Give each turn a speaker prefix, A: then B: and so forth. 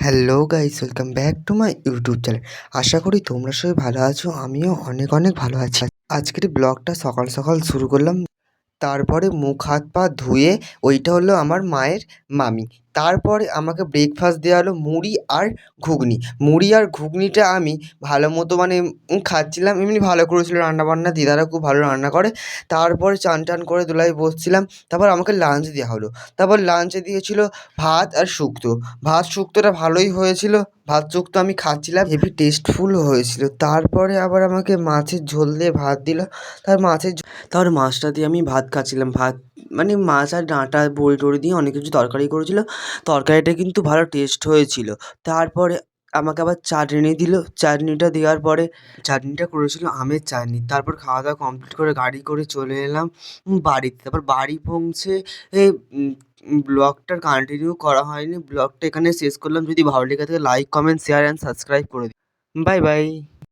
A: Hello guys welcome back to my YouTube channel আশা করি তোমরা সবাই ভালো আছো, আমিও অনেক অনেক ভালো আছি। আজকের ব্লগটা সকাল সকাল শুরু করলাম। তারপরে মুখ হাত পা ধুয়ে ওইটা হলো আমার মায়ের মামি। তারপরে আমাকে ব্রেকফাস্ট দেওয়া হলো মুড়ি আর ঘুগনি। মুড়ি আর ঘুগনিটা আমি ভালো মতো মানে খাচ্ছিলাম, এমনি ভালো করেছিল রান্নাবান্না, দিদারা খুব ভালো রান্না করে। তারপরে চান টান করে দোলায় বসছিলাম, তারপর আমাকে লাঞ্চ দেওয়া হলো। তারপর লাঞ্চে দিয়েছিল ভাত আর শুক্তো। ভাত শুক্তোটা ভালোই হয়েছিল, ভাত শুক্তো আমি খাচ্ছিলাম, হেভি টেস্টফুল হয়েছিল। তারপরে আবার আমাকে মাছের ঝোল দিয়ে ভাত দিল, তার মাছের তারপরে মাছটা দিয়ে আমি ভাত খাচ্ছিলাম, ভাত মানে মাছ আর ডাঁটা, বড়ি টড়ি দিয়ে অনেক কিছু তরকারি করেছিল। তরকারিটা কিন্তু ভালো টেস্ট হয়েছিল। তারপরে আমাকে আবার চাটনি দিল। চাটনিটা দেওয়ার পরে চাটনিটা করেছিল আমের চাটনি। তারপর খাওয়া দাওয়া কমপ্লিট করে গাড়ি করে চলে এলাম বাড়িতে। তারপর বাড়ি পৌঁছে ব্লগটার কন্টিনিউ করা হয়নি। ব্লগটা এখানে শেষ করলাম। যদি ভালো লেগে থাকে like comment share and subscribe করে দিন বাই বাই।